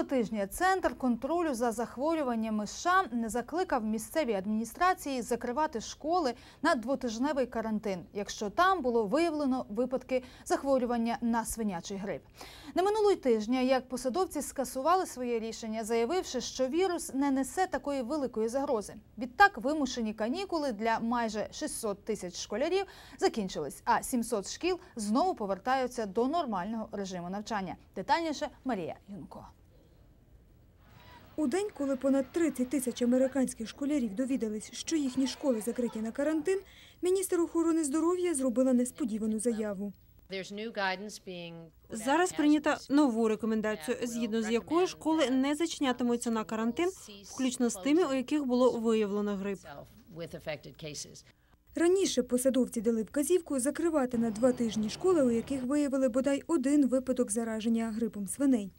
Минулого тижня центр контролю за захворюваннями США не закликав місцеві адміністрації закривати школи на двотижневий карантин, якщо там було виявлено випадки захворювання на свинячий грип. Не минулого тижня, як посадовці скасували своє рішення, заявивши, що вірус не несе такої великої загрози. Відтак вимушені канікули для майже 600 тисяч школярів закінчились, а 700 шкіл знову повертаються до нормального режиму навчання. Детальніше Марія Юнко. У день, коли понад 30 тисяч американських школярів довідались, що їхні школи закриті на карантин, міністр охорони здоров'я зробила несподівану заяву. Зараз прийнята нову рекомендацію, згідно з якою школи не зачинятимуться на карантин, включно з тими, у яких було виявлено грип. Раніше посадовці дали вказівку закривати на два тижні школи, у яких виявили бодай один випадок зараження грипом свиней.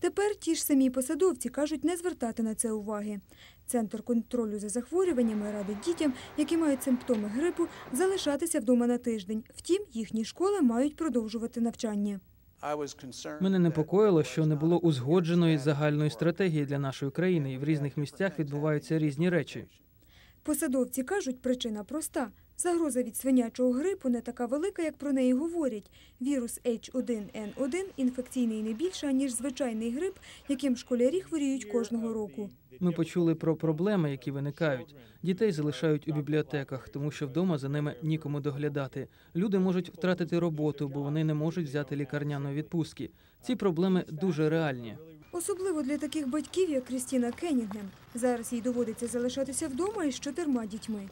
Тепер ті ж самі посадовці кажуть не звертати на це уваги. Центр контролю за захворюваннями радить дітям, які мають симптоми грипу, залишатися вдома на тиждень. Втім, їхні школи мають продовжувати навчання. Мене непокоїло, що не було узгодженої загальної стратегії для нашої країни, і в різних місцях відбуваються різні речі. Посадовці кажуть, причина проста. Загроза від свинячого грипу не така велика, як про неї говорять. Вірус H1N1 інфекційний не більше, ніж звичайний грип, яким школярі хворіють кожного року. Ми почули про проблеми, які виникають. Дітей залишають у бібліотеках, тому що вдома за ними нікому доглядати. Люди можуть втратити роботу, бо вони не можуть взяти лікарняної відпустки. Ці проблеми дуже реальні. Особливо для таких батьків, як Крістіна Кеннінгем. Зараз їй доводиться залишатися вдома із чотирма дітьми.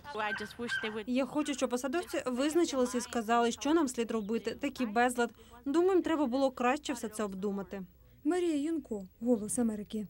Я хочу, щоб посадовці визначилися і сказали, що нам слід робити. Такий безлад. Думаю, треба було краще все це обдумати. Марія Юнко, Голос Америки.